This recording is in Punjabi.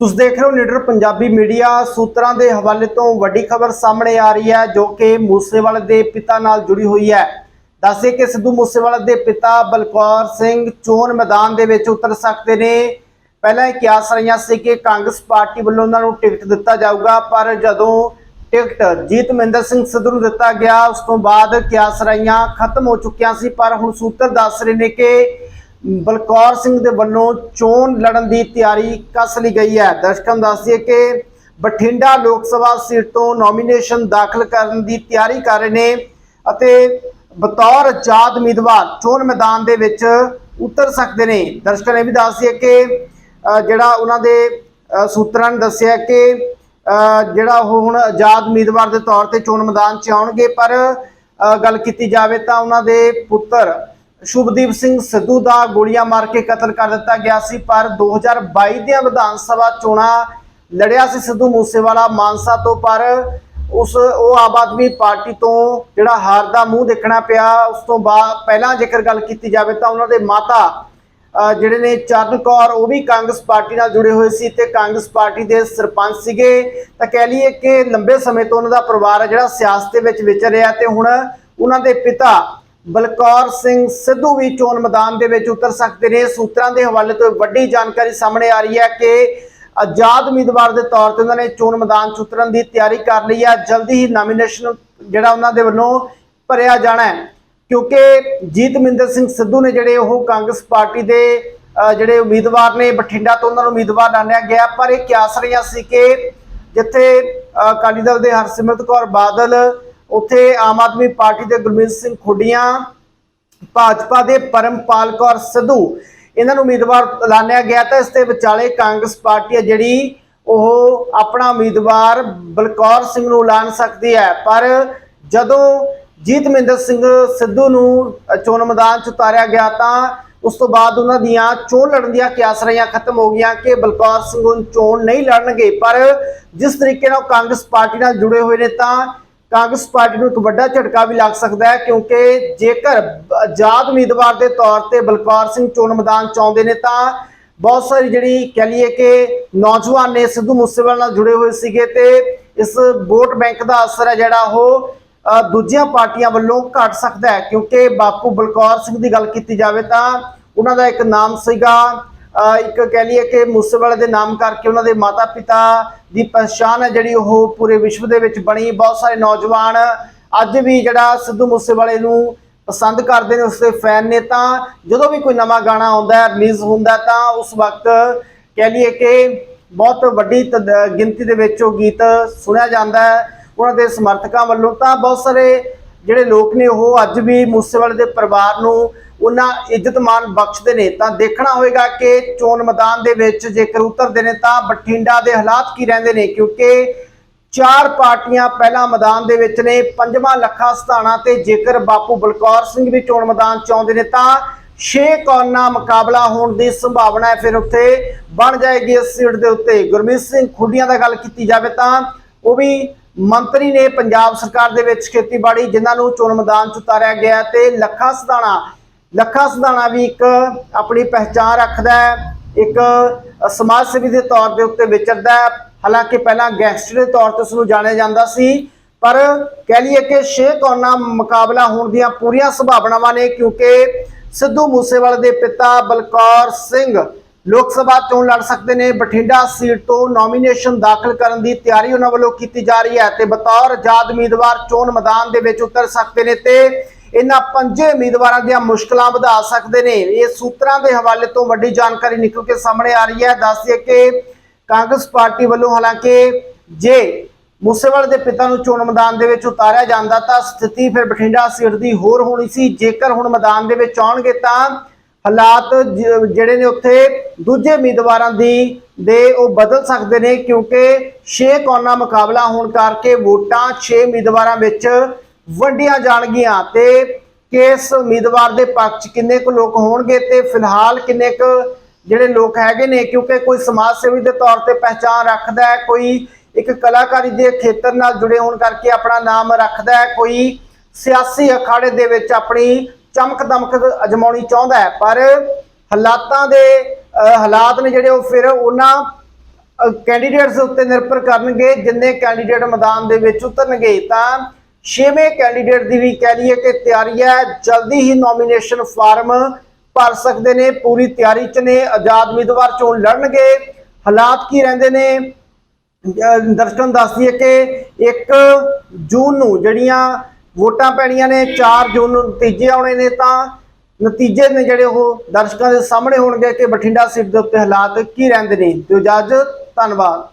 ਤੁਸੀਂ ਦੇਖ ਰਹੇ ਹੋ ਲੀਡਰ ਪੰਜਾਬੀ ਮੀਡੀਆ। ਸੂਤਰਾਂ ਦੇ ਹਵਾਲੇ ਤੋਂ ਵੱਡੀ ਖਬਰ ਸਾਹਮਣੇ ਆ ਰਹੀ ਹੈ, ਜੋ ਕਿ ਮੂਸੇਵਾਲੇ ਦੇ ਪਿਤਾ ਨਾਲ ਜੁੜੀ ਹੋਈ ਹੈ। ਦੱਸੇ ਕਿ ਸਿੱਧੂ ਮੂਸੇਵਾਲੇ ਦੇ ਪਿਤਾ ਬਲਕੌਰ ਸਿੰਘ ਚੋਣ ਮੈਦਾਨ ਦੇ ਵਿੱਚ ਉਤਰ ਸਕਦੇ ਨੇ। ਪਹਿਲਾਂ ਇਹ ਕਿਆਸ ਰਹੀਆਂ ਸੀ ਕਿ ਕਾਂਗਰਸ ਪਾਰਟੀ ਵੱਲੋਂ ਉਹਨਾਂ ਨੂੰ ਟਿਕਟ ਦਿੱਤਾ ਜਾਊਗਾ, ਪਰ ਜਦੋਂ ਟਿਕਟ ਜੀਤ ਮਹਿੰਦਰ ਸਿੰਘ ਸਿੱਧੂ ਨੂੰ ਦਿੱਤਾ ਗਿਆ, ਉਸ ਤੋਂ ਬਾਅਦ ਕਿਆਸ ਰਹੀਆਂ ਖਤਮ ਹੋ ਚੁੱਕੀਆਂ ਸੀ, ਪਰ ਹੁਣ ਸੂਤਰ ਦੱਸ ਰਹੇ ਨੇ ਕਿ ਬਲਕੌਰ ਸਿੰਘ ਦੇ ਵੱਲੋਂ ਚੋਣ ਲੜਨ ਦੀ ਤਿਆਰੀ ਕੱਸ ਲਈ ਗਈ ਹੈ। ਦਰਸ਼ਕਾਂ ਨੂੰ ਦੱਸ ਦਈਏ ਕਿ ਬਠਿੰਡਾ ਲੋਕ ਸਭਾ ਸੀਟ ਤੋਂ ਨੋਮੀਨੇਸ਼ਨ ਦਾਖਲ ਕਰਨ ਦੀ ਤਿਆਰੀ ਕਰ ਰਹੇ ਨੇ ਅਤੇ ਬਤੌਰ ਆਜ਼ਾਦ ਉਮੀਦਵਾਰ ਚੋਣ ਮੈਦਾਨ ਦੇ ਵਿੱਚ ਉਤਰ ਸਕਦੇ ਨੇ। ਦਰਸ਼ਕਾਂ ਨੇ ਵੀ ਦੱਸ ਦਈਏ ਕਿ ਜਿਹੜਾ ਉਹਨਾਂ ਦੇ ਸੂਤਰਾਂ ਨੇ ਦੱਸਿਆ ਕਿ ਜਿਹੜਾ ਉਹ ਹੁਣ ਆਜ਼ਾਦ ਉਮੀਦਵਾਰ ਦੇ ਤੌਰ ਤੇ ਚੋਣ ਮੈਦਾਨ 'ਚ ਆਉਣਗੇ, ਪਰ ਗੱਲ ਕੀਤੀ ਜਾਵੇ ਤਾਂ ਉਹਨਾਂ ਦੇ ਪੁੱਤਰ ਸ਼ੁਭਦੀਪ ਸਿੰਘ ਸਿੱਧੂ ਦਾ ਗੋਲੀਆਂ ਮਾਰ ਕੇ ਕਤਲ ਕਰ ਦਿੱਤਾ ਗਿਆ ਸੀ ਪਰ 2022 ਦੀਆਂ ਵਿਧਾਨ ਸਭਾ ਚੋਣਾਂ ਲੜਿਆ ਸੀ ਸਿੱਧੂ ਮੂਸੇਵਾਲਾ ਮਾਨਸਾ ਤੋਂ ਪਰ ਉਸ ਉਹ ਆਮ ਆਦਮੀ ਪਾਰਟੀ ਤੋਂ ਜਿਹੜਾ ਹਾਰ ਦਾ ਮੂੰਹ ਦੇਖਣਾ ਪਿਆ ਉਸ ਤੋਂ ਬਾਅਦ ਪਹਿਲਾਂ ਜੇਕਰ ਗੱਲ ਕੀਤੀ ਜਾਵੇ ਤਾਂ ਉਹਨਾਂ ਦੇ ਮਾਤਾ ਅ, ਜਿਹੜੇ ਨੇ ਚਰਨ ਕੌਰ ਉਹ ਵੀ ਕਾਂਗਰਸ ਪਾਰਟੀ ਨਾਲ ਜੁੜੇ ਹੋਏ ਸੀ ਤੇ ਕਾਂਗਰਸ ਪਾਰਟੀ ਦੇ ਸਰਪੰਚ ਸੀਗੇ। ਤਾਂ ਕਹਿ ਲਈਏ ਕਿ ਲੰਬੇ ਸਮੇਂ ਤੋਂ ਉਹਨਾਂ ਦਾ ਪਰਿਵਾਰ ਹੈ ਜਿਹੜਾ ਸਿਆਸਤ ਦੇ ਵਿੱਚ ਵਿਚਰ ਰਿਹਾ ਤੇ ਹੁਣ ਉਹਨਾਂ ਦੇ ਪਿਤਾ ਬਲਕੌਰ ਸਿੰਘ ਸਿੱਧੂ ਵੀ ਚੋਣ ਮੈਦਾਨ ਦੇ ਵਿੱਚ ਉਤਰ ਸਕਦੇ ਨੇ। ਸੂਤਰਾਂ ਦੇ ਹਵਾਲੇ ਤੋਂ ਵੱਡੀ ਜਾਣਕਾਰੀ ਸਾਹਮਣੇ ਆ ਰਹੀ ਹੈ ਕਿ ਆਜ਼ਾਦ ਉਮੀਦਵਾਰ ਦੇ ਤੌਰ ਤੇ ਉਹਨਾਂ ਨੇ ਚੋਣ ਮੈਦਾਨ 'ਚ ਉਤਰਨ ਦੀ ਤਿਆਰੀ ਕਰ ਲਈ ਹੈ। ਜਲਦੀ ਹੀ ਨਾਮੀਨੇਸ਼ਨ ਜਿਹੜਾ ਉਹਨਾਂ ਦੇ ਵੱਲੋਂ ਭਰਿਆ ਜਾਣਾ ਹੈ। ਕਿਉਂਕਿ ਜੀਤਮਿੰਦਰ ਸਿੰਘ ਸਿੱਧੂ ਨੇ ਜਿਹੜੇ ਉਹ ਕਾਂਗਰਸ ਪਾਰਟੀ ਦੇ ਅ, ਜਿਹੜੇ ਉਮੀਦਵਾਰ ਨੇ ਬਠਿੰਡਾ ਤੋਂ ਉਹਨਾਂ ਨੂੰ ਉਮੀਦਵਾਰ ਮੰਨਿਆ ਗਿਆ। ਪਰ ਇਹ ਕਿਆਸ ਰਹੀਆਂ ਸੀ ਕਿ ਜਿੱਥੇ ਅਕਾਲੀ ਦਲ ਦੇ ਹਰਸਿਮਰਤ ਕੌਰ ਬਾਦਲ ਉੱਥੇ ਆਮ ਆਦਮੀ ਪਾਰਟੀ ਦੇ ਗੁਰਮੀਤ ਸਿੰਘ ਖੁੱਡੀਆਂ, ਭਾਜਪਾ ਦੇ ਪਰਮਪਾਲ ਕੌਰ ਸਿੱਧੂ, ਇਹਨਾਂ ਨੂੰ ਉਮੀਦਵਾਰ ਐਲਾਨਿਆ ਗਿਆ ਤਾਂ ਇਸ ਦੇ ਵਿਚਾਲੇ ਕਾਂਗਰਸ ਪਾਰਟੀ ਹੈ ਜਿਹੜੀ, ਉਹ ਆਪਣਾ ਉਮੀਦਵਾਰ ਬਲਕੌਰ ਸਿੰਘ ਨੂੰ ਐਲਾਨ ਸਕਦੀ ਹੈ। ਪਰ ਜਦੋਂ ਜੀਤਮਿੰਦਰ ਸਿੰਘ ਸਿੱਧੂ ਨੂੰ ਚੋਣ ਮੈਦਾਨ 'ਚ ਉਤਾਰਿਆ ਗਿਆ ਤਾਂ ਉਸ ਤੋਂ ਬਾਅਦ ਉਹਨਾਂ ਦੀਆਂ ਚੋਣ ਲੜਨ ਦੀਆਂ ਕਿਆਸ ਰਹੀਆਂ ਖਤਮ ਹੋ ਗਈਆਂ ਕਿ ਬਲਕੌਰ ਸਿੰਘ ਚੋਣ ਨਹੀਂ ਲੜਨਗੇ। ਪਰ ਜਿਸ ਤਰੀਕੇ ਨਾਲ ਕਾਂਗਰਸ ਪਾਰਟੀ ਨਾਲ ਜੁੜੇ ਹੋਏ ਨੇ ਤਾਂ ਕਾਂਗਰਸ ਪਾਰਟੀ ਨੂੰ ਇੱਕ ਵੱਡਾ ਝਟਕਾ ਵੀ ਲੱਗ ਸਕਦਾ ਹੈ, ਕਿਉਂਕਿ ਜੇਕਰ ਆਜ਼ਾਦ ਉਮੀਦਵਾਰ ਦੇ ਤੌਰ ਤੇ ਬਲਕੌਰ ਸਿੰਘ ਚੋਣ ਮੈਦਾਨ ਚ ਆਉਂਦੇ ਨੇ, ਤਾਂ ਬਹੁਤ ਸਾਰੀ ਜਿਹੜੀ ਕਹਿ ਲਈਏ ਕਿ ਨੌਜਵਾਨ ਨੇ ਸਿੱਧੂ ਮੂਸੇਵਾਲ ਨਾਲ ਜੁੜੇ ਹੋਏ ਸੀਗੇ ਤੇ ਇਸ ਵੋਟ ਬੈਂਕ ਦਾ ਅਸਰ ਹੈ ਜਿਹੜਾ ਉਹ ਦੂਜੀਆਂ ਪਾਰਟੀਆਂ ਵੱਲੋਂ ਘਟ ਸਕਦਾ ਹੈ, ਕਿਉਂਕਿ ਬਾਪੂ ਬਲਕੌਰ ਸਿੰਘ ਦੀ ਗੱਲ ਕੀਤੀ ਜਾਵੇ ਤਾਂ ਉਹਨਾਂ ਦਾ ਇੱਕ ਨਾਮ ਸੀਗਾ ਇੱਕ ਕਹਿ ਲਈਏ ਕਿ ਮੂਸੇਵਾਲੇ ਦੇ ਨਾਮ ਕਰਕੇ ਉਹਨਾਂ ਦੇ ਮਾਤਾ ਪਿਤਾ ਦੀ ਪਛਾਣ ਹੈ ਜਿਹੜੀ ਉਹ ਪੂਰੇ ਵਿਸ਼ਵ ਦੇ ਵਿੱਚ ਬਣੀ। ਬਹੁਤ ਸਾਰੇ ਨੌਜਵਾਨ ਅੱਜ ਵੀ ਜਿਹੜਾ ਸਿੱਧੂ ਮੂਸੇਵਾਲੇ ਨੂੰ ਪਸੰਦ ਕਰਦੇ ਨੇ ਉਸਦੇ ਫੈਨ ਨੇ ਤਾਂ ਜਦੋਂ ਵੀ ਕੋਈ ਨਵਾਂ ਗਾਣਾ ਆਉਂਦਾ ਹੈ, ਰਿਲੀਜ਼ ਹੁੰਦਾ ਤਾਂ ਉਸ ਵਕਤ ਕਹਿ ਲਈਏ ਕਿ ਬਹੁਤ ਵੱਡੀ ਤਦ- ਗਿਣਤੀ ਦੇ ਵਿੱਚ ਉਹ ਗੀਤ ਸੁਣਿਆ ਜਾਂਦਾ ਹੈ ਉਹਨਾਂ ਦੇ ਸਮਰਥਕਾਂ ਵੱਲੋਂ। ਤਾਂ ਬਹੁਤ ਸਾਰੇ ਜਿਹੜੇ ਲੋਕ ਨੇ ਉਹ ਅੱਜ ਵੀ ਮੂਸੇਵਾਲੇ ਦੇ ਪਰਿਵਾਰ ਨੂੰ ਉਹਨਾਂ ਇੱਜ਼ਤ ਮਾਨ ਬਖਸ਼ਦੇ ਨੇ, ਤਾਂ ਦੇਖਣਾ ਹੋਏਗਾ ਕਿ ਚੋਣ ਮੈਦਾਨ ਦੇ ਵਿੱਚ ਜੇਕਰ ਉਤਰਦੇ ਨੇ ਤਾਂ ਬਠਿੰਡਾ ਦੇ ਹਾਲਾਤ ਕੀ ਰਹਿੰਦੇ ਨੇ, ਕਿਉਂਕਿ ਚਾਰ ਪਾਰਟੀਆਂ ਪਹਿਲਾਂ ਮੈਦਾਨ ਦੇ ਵਿੱਚ ਨੇ, ਪੰਜਵਾਂ ਲੱਖਾ ਸਥਾਣਾ ਤੇ ਜੇਕਰ ਬਾਪੂ ਬਲਕੌਰ ਸਿੰਘ ਵੀ ਚੋਣ ਮੈਦਾਨ ਚ ਆਉਂਦੇ ਨੇ, ਤਾਂ ਛੇ ਕੌਨਾ ਮੁਕਾਬਲਾ ਹੋਣ ਦੀ ਸੰਭਾਵਨਾ ਹੈ, ਫਿਰ ਉੱਥੇ ਬਣ ਜਾਏਗੀ ਇਸ ਸੀਟ ਦੇ ਉੱਤੇ। ਗੁਰਮੀਤ ਸਿੰਘ ਖੁੱਡੀਆਂ ਦਾ ਗੱਲ ਕੀਤੀ ਜਾਵੇ ਤਾਂ ਉਹ ਵੀ ਮੰਤਰੀ ਨੇ ਪੰਜਾਬ ਸਰਕਾਰ ਦੇ ਵਿੱਚ ਖੇਤੀਬਾੜੀ, ਜਿਨ੍ਹਾਂ ਨੂੰ ਚੋਣ ਮੈਦਾਨ ਚ ਉਤਾਰਿਆ ਗਿਆ ਤੇ ਲੱਖਾ ਸਧਾਣਾ ਲੱਖਾ ਸਧਾਣਾ ਵੀ ਇੱਕ ਆਪਣੀ ਪਹਿਚਾਣ ਰੱਖਦਾ ਹੈ, ਇੱਕ ਸਮਾਜ ਸੇਵੀ ਦੇ ਤੌਰ ਦੇ ਉੱਤੇ ਵਿਚਰਦਾ ਹੈ। ਹਾਲਾਂਕਿ ਪਹਿਲਾਂ ਗੈਂਗਸਟਰ ਦੇ ਤੌਰ ਤੇ ਉਸ ਨੂੰ ਜਾਣਿਆ ਜਾਂਦਾ ਸੀ, ਪਰ ਕਹਿ ਲਈਏ ਕਿ ਛੇ ਕੌਨਾ ਮੁਕਾਬਲਾ ਹੋਣ ਦੀਆਂ ਪੂਰੀਆਂ ਸੰਭਾਵਨਾਵਾਂ ਨੇ, ਕਿਉਂਕਿ ਸਿੱਧੂ ਮੂਸੇਵਾਲੇ ਦੇ ਪਿਤਾ ਬਲਕੌਰ ਸਿੰਘ ਲੋਕ ਸਭਾ ਚੋਣ ਲੜ ਸਕਦੇ ਨੇ। ਬਠਿੰਡਾ ਸੀਟ ਤੋਂ ਨੋਮੀਨੇਸ਼ਨ ਦਾਖਲ ਕਰਨ ਦੀ ਤਿਆਰੀ ਉਹਨਾਂ ਵੱਲੋਂ ਕੀਤੀ ਜਾ ਰਹੀ ਹੈ ਤੇ ਬਤੌਰ ਆਜ਼ਾਦ ਉਮੀਦਵਾਰ ਚੋਣ ਮੈਦਾਨ ਦੇ ਵਿੱਚ ਉਤਰ ਸਕਦੇ ਨੇ ਤੇ ਇਹਨਾਂ ਪੰਜੇ ਉਮੀਦਵਾਰਾਂ ਦੀਆਂ ਮੁਸ਼ਕਲਾਂ ਵਧਾ ਸਕਦੇ ਨੇ। ਇਹ ਸੂਤਰਾਂ ਦੇ ਹਵਾਲੇ ਤੋਂ ਵੱਡੀ ਜਾਣਕਾਰੀ ਨਿਕਲ ਕੇ ਸਾਹਮਣੇ ਆ ਰਹੀ ਹੈ। ਦੱਸ ਦਈਏ ਕਿ ਕਾਂਗਰਸ ਪਾਰਟੀ ਵੱਲੋਂ ਹਾਲਾਂਕਿ ਜੇ ਮੂਸੇਵਾਲੇ ਦੇ ਪਿਤਾ ਨੂੰ ਚੋਣ ਮੈਦਾਨ ਦੇ ਵਿੱਚ ਉਤਾਰਿਆ ਜਾਂਦਾ ਤਾਂ ਸਥਿਤੀ ਫਿਰ ਬਠਿੰਡਾ ਸੀਟ ਦੀ ਹੋਰ ਹੋਣੀ ਸੀ। ਜੇਕਰ ਹੁਣ ਮੈਦਾਨ ਦੇ ਵਿੱਚ ਆਉਣਗੇ ਤਾਂ ਹਾਲਾਤ ਜ- ਜਿਹੜੇ ਨੇ ਉੱਥੇ ਦੂਜੇ ਉਮੀਦਵਾਰਾਂ ਦੀ, ਦੇ ਉਹ ਬਦਲ ਸਕਦੇ ਨੇ ਕਿਉਂਕਿ 6 ਕੋਨਾ ਮੁਕਾਬਲਾ ਹੋਣ ਕਰਕੇ ਵੋਟਾਂ 6 ਉਮੀਦਵਾਰਾਂ ਵਿੱਚ ਵੰਡੀਆਂ ਜਾਣਗੀਆਂ ਤੇ ਕਿਸ ਉਮੀਦਵਾਰ ਦੇ ਪੱਖ 'ਚ ਕਿੰਨੇ ਕੁ ਲੋਕ ਹੋਣਗੇ ਤੇ ਫਿਲਹਾਲ ਕਿੰਨੇ ਕੁ ਜਿਹੜੇ ਲੋਕ ਹੈਗੇ ਨੇ, ਕਿਉਂਕਿ ਕੋਈ ਸਮਾਜ ਸੇਵੀ ਦੇ ਤੌਰ ਤੇ ਪਹਿਚਾਨ ਰੱਖਦਾ ਹੈ, ਕੋਈ ਇੱਕ ਕਲਾਕਾਰੀ ਦੇ ਖੇਤਰ ਨਾਲ ਜੁੜੇ ਹੋਣ ਕਰਕੇ ਆਪਣਾ ਨਾਮ ਰੱਖਦਾ ਹੈ, ਕੋਈ ਸਿਆਸੀ ਅਖਾੜੇ ਦੇ ਵਿੱਚ ਆਪਣੀ ਚਮਕ ਦਮਕ ਅਜਮਾਉਣੀ ਚਾਹੁੰਦਾ ਹੈ। ਪਰ ਹਾਲਾਤਾਂ ਦੇ ਅਹ ਹਾਲਾਤ ਨੇ ਜਿਹੜੇ ਉਹ ਫਿਰ ਉਹਨਾਂ ਕੈਂਡੀਡੇਟਸ ਉੱਤੇ ਨਿਰਭਰ ਕਰਨਗੇ, ਜਿੰਨੇ ਕੈਂਡੀਡੇਟ ਮੈਦਾਨ ਦੇ ਵਿੱਚ ਉਤਰਨਗੇ, ਤਾਂ ਛੇਵੇਂ ਕੈਂਡੀਡੇਟ ਦੀ ਵੀ ਕਹਿ ਲਈਏ ਕਿ ਤਿਆਰੀ ਹੈ। ਜਲਦੀ ਹੀ ਨੋਮੀਨੇਸ਼ਨ ਫਾਰਮ ਭਰ ਸਕਦੇ ਨੇ, ਪੂਰੀ ਤਿਆਰੀ 'ਚ ਨੇ। ਆਜ਼ਾਦ ਉਮੀਦਵਾਰ ਚੋਣ ਲੜਨਗੇ। ਹਾਲਾਤ ਕੀ ਰਹਿੰਦੇ ਨੇ? ਦਰਸ਼ਕਾਂ ਨੂੰ ਦੱਸ ਕਿ 1 ਜੂਨ ਨੂੰ ਜਿਹੜੀਆਂ ਵੋਟਾਂ ਪੈਣੀਆਂ ਨੇ 4 ਜੂਨ ਨੂੰ ਨਤੀਜੇ ਆਉਣੇ ਨੇ ਤਾਂ ਨਤੀਜੇ ਨੇ ਜਿਹੜੇ ਉਹ ਦਰਸ਼ਕਾਂ ਦੇ ਸਾਹਮਣੇ ਹੋਣਗੇ ਕਿ ਬਠਿੰਡਾ ਸੀਟ ਦੇ ਉੱਤੇ ਹਾਲਾਤ ਕੀ ਰਹਿੰਦੇ ਨੇ। ਤੇ ਇਜਾਜ਼ਤ, ਧੰਨਵਾਦ।